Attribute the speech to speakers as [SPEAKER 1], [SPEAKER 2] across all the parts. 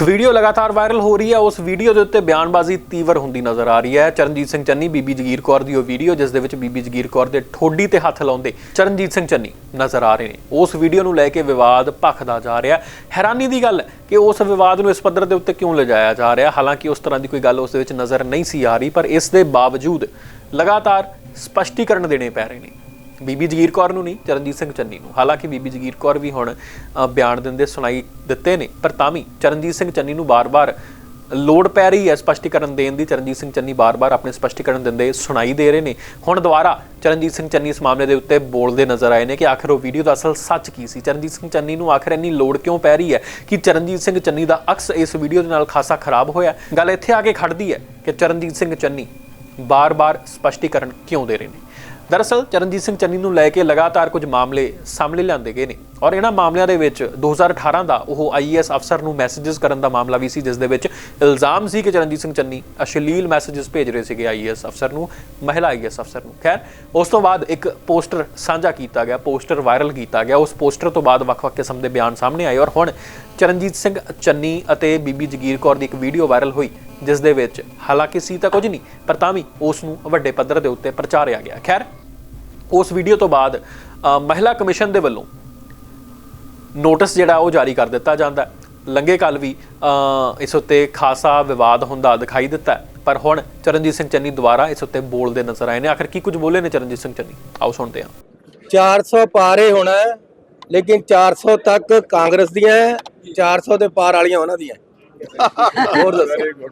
[SPEAKER 1] ਇੱਕ ਵੀਡੀਓ ਲਗਾਤਾਰ ਵਾਇਰਲ ਹੋ ਰਹੀ ਹੈ। ਉਸ ਵੀਡੀਓ ਦੇ ਉੱਤੇ ਬਿਆਨਬਾਜ਼ੀ ਤੀਵਰ ਹੁੰਦੀ ਨਜ਼ਰ ਆ ਰਹੀ ਹੈ। ਚਰਨਜੀਤ ਸਿੰਘ ਚੰਨੀ, ਬੀਬੀ ਜਗੀਰ ਕੌਰ ਦੀ ਉਹ ਵੀਡੀਓ, ਜਿਸ ਦੇ ਵਿੱਚ ਬੀਬੀ ਜਗੀਰ ਕੌਰ ਦੇ ਠੋਡੀ ਤੇ ਹੱਥ ਲਾਉਂਦੇ ਚਰਨਜੀਤ ਸਿੰਘ ਚੰਨੀ ਨਜ਼ਰ ਆ ਰਹੇ ਨੇ। ਉਸ ਵੀਡੀਓ ਨੂੰ ਲੈ ਕੇ ਵਿਵਾਦ ਭਖਦਾ ਜਾ ਰਿਹਾ। ਹੈਰਾਨੀ ਦੀ ਗੱਲ ਕਿ ਉਸ ਵਿਵਾਦ ਨੂੰ ਇਸ ਪੱਧਰ ਦੇ ਉੱਤੇ ਕਿਉਂ ਲਿਜਾਇਆ ਜਾ ਰਿਹਾ? ਹਾਲਾਂਕਿ ਉਸ ਤਰ੍ਹਾਂ ਦੀ ਕੋਈ ਗੱਲ ਉਸ ਦੇ ਵਿੱਚ ਨਜ਼ਰ ਨਹੀਂ ਸੀ ਆ ਰਹੀ, ਪਰ ਇਸ ਦੇ ਬਾਵਜੂਦ ਲਗਾਤਾਰ ਸਪਸ਼ਟੀਕਰਨ ਦੇਣੇ ਪੈ ਰਹੇ ਨੇ। ਬੀਬੀ ਜਗੀਰ ਕੌਰ ਨੂੰ ਨਹੀਂ, ਚਰਨਜੀਤ ਸਿੰਘ ਚੰਨੀ ਨੂੰ। ਹਾਲਾਂਕਿ ਬੀਬੀ ਜਗੀਰ ਕੌਰ ਵੀ ਹੁਣ ਬਿਆਨ ਦਿੰਦੇ ਸੁਣਾਈ ਦਿੱਤੇ ਨੇ, ਪਰ ਤਾਂ ਵੀ ਚਰਨਜੀਤ ਸਿੰਘ ਚੰਨੀ ਨੂੰ ਬਾਰ-ਬਾਰ ਲੋੜ ਪੈ ਰਹੀ ਹੈ ਸਪਸ਼ਟੀਕਰਨ ਦੇਣ ਦੀ। ਚਰਨਜੀਤ ਸਿੰਘ ਚੰਨੀ ਬਾਰ-ਬਾਰ ਆਪਣੇ ਸਪਸ਼ਟੀਕਰਨ ਦਿੰਦੇ ਸੁਣਾਈ ਦੇ ਰਹੇ ਨੇ। ਹੁਣ ਦੁਬਾਰਾ ਚਰਨਜੀਤ ਸਿੰਘ ਚੰਨੀ ਇਸ ਮਾਮਲੇ ਦੇ ਉੱਤੇ ਬੋਲਦੇ ਨਜ਼ਰ ਆਏ ਨੇ ਕਿ ਆਖਰ ਉਹ ਵੀਡੀਓ ਦਾ ਅਸਲ ਸੱਚ ਕੀ ਸੀ? ਚਰਨਜੀਤ ਸਿੰਘ ਚੰਨੀ ਨੂੰ ਆਖਰ ਇੰਨੀ ਲੋੜ ਕਿਉਂ ਪੈ ਰਹੀ ਹੈ ਕਿ ਚਰਨਜੀਤ ਸਿੰਘ ਚੰਨੀ ਦਾ ਅਕਸ ਇਸ ਵੀਡੀਓ ਦੇ ਨਾਲ ਖਾਸਾ ਖਰਾਬ ਹੋਇਆ? ਗੱਲ ਇੱਥੇ ਆ ਕੇ ਖੜਦੀ ਹੈ ਕਿ ਚਰਨਜੀਤ ਸਿੰਘ ਚੰਨੀ ਬਾਰ-ਬਾਰ ਸਪਸ਼ਟੀਕਰਨ ਕਿਉਂ ਦੇ ਰਹੇ ਨੇ? ਦਰਅਸਲ ਚਰਨਜੀਤ ਸਿੰਘ ਚੰਨੀ ਨੂੰ ਲੈ ਕੇ ਲਗਾਤਾਰ ਕੁਝ ਮਾਮਲੇ ਸਾਹਮਣੇ ਲਿਆਂਦੇ ਗਏ ਨੇ ਔਰ ਇਹਨਾਂ ਮਾਮਲਿਆਂ ਦੇ ਵਿੱਚ 2018 ਦਾ ਉਹ ਆਈਐਸ ਅਫਸਰ ਨੂੰ ਮੈਸੇजेस ਕਰਨ ਦਾ ਮਾਮਲਾ ਵੀ ਸੀ, ਜਿਸ ਦੇ ਵਿੱਚ ਇਲਜ਼ਾਮ ਸੀ ਕਿ ਚਰਨਜੀਤ ਸਿੰਘ ਚੰਨੀ ਅਸ਼ਲੀਲ ਮੈਸੇजेस ਭੇਜ ਰਹੇ ਸੀਗੇ ਆਈਐਸ ਅਫਸਰ ਨੂੰ, ਮਹਿਲਾ ਆਈਐਸ ਅਫਸਰ ਨੂੰ। ਖੈਰ, ਉਸ ਤੋਂ ਬਾਅਦ ਇੱਕ ਪੋਸਟਰ ਸਾਂਝਾ ਕੀਤਾ ਗਿਆ, ਪੋਸਟਰ ਵਾਇਰਲ ਕੀਤਾ ਗਿਆ। ਉਸ ਪੋਸਟਰ ਤੋਂ ਬਾਅਦ ਵੱਖ-ਵੱਖ ਕਿਸਮ ਦੇ ਬਿਆਨ ਸਾਹਮਣੇ ਆਏ ਔਰ ਹੁਣ ਚਰਨਜੀਤ ਸਿੰਘ ਚੰਨੀ ਅਤੇ ਬੀਬੀ ਜਗੀਰ ਕੌਰ ਦੀ ਇੱਕ ਵੀਡੀਓ ਵਾਇਰਲ ਹੋਈ, ਜਿਸ ਦੇ ਵਿੱਚ ਹਾਲਾਂਕਿ ਸੀ ਤਾਂ ਕੁਝ ਨਹੀਂ, ਪਰ ਤਾਂ ਵੀ ਉਸ ਨੂੰ ਵੱਡੇ ਪੱਧਰ ਦੇ ਉੱਤੇ ਪ੍ਰਚਾਰਿਆ ਗਿਆ। ਖੈਰ ਉਸ ਵੀਡੀਓ ਤੋਂ ਬਾਅਦ ਮਹਿਲਾ ਕਮਿਸ਼ਨ ਦੇ ਵੱਲੋਂ ਨੋਟਿਸ ਜਿਹੜਾ ਉਹ ਜਾਰੀ ਕਰ ਦਿੱਤਾ ਜਾਂਦਾ ਹੈ। ਲੰਗੇ ਕੱਲ ਵੀ ਇਸ ਉੱਤੇ ਖਾਸਾ ਵਿਵਾਦ ਹੁੰਦਾ ਦਿਖਾਈ ਦਿੱਤਾ। ਪਰ ਹੁਣ ਚਰਨਜੀਤ ਸਿੰਘ ਚੰਨੀ ਦੁਬਾਰਾ ਇਸ ਉੱਤੇ ਬੋਲਦੇ ਨਜ਼ਰ ਆਏ ਨੇ। ਆਖਰ ਕੀ ਕੁਝ ਬੋਲੇ ਨੇ ਚਰਨਜੀਤ ਸਿੰਘ ਚੰਨੀ? ਆਓ ਸੁਣਦੇ ਹਾਂ।
[SPEAKER 2] 400 ਪਾਰੇ ਹੋਣਾ ਲੇਕਿਨ 400 ਤੱਕ ਕਾਂਗਰਸ ਦੀਆਂ ਹੈ, 400 ਦੇ ਪਾਰ ਵਾਲੀਆਂ ਉਹਨਾਂ ਦੀਆਂ ਹੋਰ ਦੱਸੋ।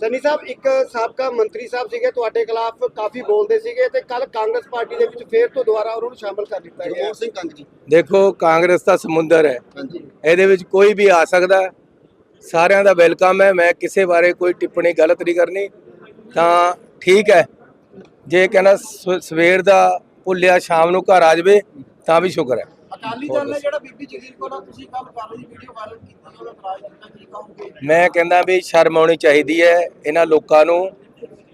[SPEAKER 3] ਚੰਨੀ ਸਾਹਿਬ ਇੱਕ ਸਾਬਕਾ ਮੰਤਰੀ ਸਾਹਿਬ ਸੀਗੇ ਤੁਹਾਡੇ ਖਿਲਾਫ ਕਾਫੀ ਬੋਲਦੇ ਸੀਗੇ ਤੇ ਕੱਲ ਕਾਂਗਰਸ ਪਾਰਟੀ ਦੇ ਵਿੱਚ ਫੇਰ ਤੋਂ ਦੁਬਾਰਾ ਉਹਨਾਂ ਨੂੰ ਸ਼ਾਮਲ ਕਰ ਲਿੱਤਾ ਗਿਆ। ਸਿੰਘ ਕੰਗ ਜੀ।
[SPEAKER 2] ਦੇਖੋ ਕਾਂਗਰਸ ਦਾ ਸਮੁੰਦਰ ਹੈ।
[SPEAKER 3] ਹਾਂਜੀ।
[SPEAKER 2] ਇਹਦੇ ਵਿੱਚ ਕੋਈ ਵੀ ਆ ਸਕਦਾ। ਸਾਰਿਆਂ ਦਾ ਵੈਲਕਮ ਹੈ। ਮੈਂ ਕਿਸੇ ਬਾਰੇ ਕੋਈ ਟਿੱਪਣੀ ਗਲਤ ਨਹੀਂ ਕਰਨੀ। ਤਾਂ ਠੀਕ ਹੈ। ਜੇ ਕਹਿੰਦਾ ਸਵੇਰ ਦਾ ਭੁੱਲਿਆ ਸ਼ਾਮ ਨੂੰ ਘਰ ਆ ਜਾਵੇ ਤਾਂ ਵੀ ਸ਼ੁਕਰ ਹੈ।
[SPEAKER 3] ਅਕਾਲੀ ਦਲ ਨੇ ਜਿਹੜਾ ਬੀਬੀ ਜਗੀਰ ਕੋਲ ਤੁਸੀਂ ਕੱਲ ਕਰ ਲਈ ਵੀਡੀਓ ਵਾਇਰਲ ਕੀਤੀ ਉਹਦਾ ਇਤਰਾਜ਼ ਕੀਤਾ ਕੀ ਕਹੋਗੇ?
[SPEAKER 2] ਮੈਂ ਕਹਿੰਦਾ ਵੀ ਸ਼ਰਮ ਆਉਣੀ ਚਾਹੀਦੀ ਹੈ ਇਹਨਾਂ ਲੋਕਾਂ ਨੂੰ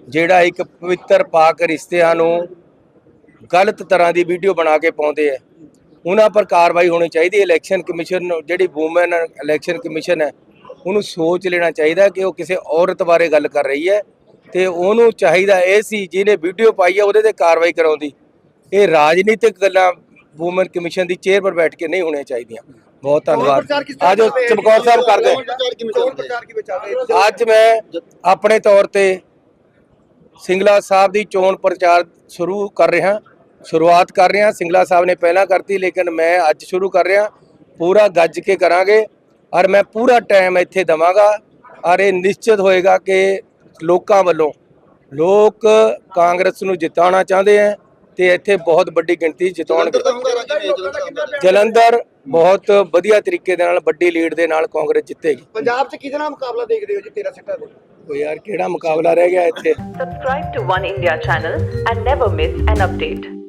[SPEAKER 2] ਜਿਹੜਾ ਇੱਕ ਪਵਿੱਤਰ ਪਾਕ ਰਿਸ਼ਤਿਆਂ ਨੂੰ ਗਲਤ ਤਰ੍ਹਾਂ ਦੀ ਵੀਡੀਓ ਬਣਾ ਕੇ ਪਾਉਂਦੇ ਆ। ਉਹਨਾਂ ਪਰ ਕਾਰਵਾਈ ਹੋਣੀ ਚਾਹੀਦੀ ਹੈ। ਇਲੈਕਸ਼ਨ ਕਮਿਸ਼ਨ ਜਿਹੜੀ ਵੂਮਨ ਇਲੈਕਸ਼ਨ ਕਮਿਸ਼ਨ ਹੈ ਉਹਨੂੰ ਸੋਚ ਲੈਣਾ ਚਾਹੀਦਾ ਕਿ ਉਹ ਕਿਸੇ ਔਰਤ ਬਾਰੇ ਗੱਲ ਕਰ ਰਹੀ ਹੈ ਤੇ ਉਹਨੂੰ ਚਾਹੀਦਾ ਇਹ ਸੀ ਜਿਹਨੇ ਵੀਡੀਓ ਪਾਈ ਹੈ ਉਹਦੇ ਤੇ ਕਾਰਵਾਈ ਕਰਾਉਂਦੀ। ਇਹ ਰਾਜਨੀਤਿਕ ਗੱਲਾਂ ਵੂਮਨ ਕਮਿਸ਼ਨ ਦੀ ਚੇਅਰ ਪਰ ਬੈਠ ਕੇ ਨਹੀਂ ਹੋਣੀਆਂ ਚਾਹੀਦੀਆਂ। ਬਹੁਤ ਧੰਨਵਾਦ। ਆਜੋ ਚਮਕੌਰ ਸਾਹਿਬ ਕਰਦੇ। ਅੱਜ ਮੈਂ ਆਪਣੇ ਤੌਰ ਤੇ ਸਿੰਗਲਾ ਸਾਹਿਬ ਦੀ ਚੋਣ ਪ੍ਰਚਾਰ ਸ਼ੁਰੂ ਕਰ ਰਿਹਾ ਸ਼ੁਰੂਆਤ ਕਰ ਰਿਹਾ। ਸਿੰਗਲਾ ਸਾਹਿਬ ਨੇ ਪਹਿਲਾਂ ਕਰਤੀ ਲੇਕਿਨ ਮੈਂ ਅੱਜ ਸ਼ੁਰੂ ਕਰ ਰਿਹਾ। ਪੂਰਾ ਗੱਜ ਕੇ ਕਰਾਂਗੇ ਔਰ ਮੈਂ ਪੂਰਾ ਟਾਈਮ ਇੱਥੇ ਦਵਾਂਗਾ ਔਰ ਇਹ ਨਿਸ਼ਚਿਤ ਹੋਏਗਾ ਕਿ ਲੋਕਾਂ ਵੱਲੋਂ ਲੋਕ ਕਾਂਗਰਸ ਨੂੰ ਜਿਤਾਉਣਾ ਚਾਹੁੰਦੇ ਹੈ ਤੇ ਇੱਥੇ ਬਹੁਤ ਵੱਡੀ ਗਿਣਤੀ ਜਿਤਾਉਣਗੇ ਜਲੰਧਰ ਬਹੁਤ ਵਧੀਆ ਤਰੀਕੇ ਦੇ ਨਾਲ ਵੱਡੀ ਲੀਡ ਦੇ ਨਾਲ ਕਾਂਗਰਸ ਜਿੱਤੇਗੀ।
[SPEAKER 3] ਪੰਜਾਬ 'ਚ ਕਿਹਦੇ ਨਾਲ ਮੁਕਾਬਲਾ ਦੇਖਦੇ ਹੋ ਜੀ 13 ਸੀਟਾਂ ਦੇ?
[SPEAKER 2] ਉਹ ਯਾਰ ਕਿਹੜਾ ਮੁਕਾਬਲਾ ਰਹਿ ਗਿਆ ਇੱਥੇ?
[SPEAKER 4] Subscribe to One India channel and never miss an update.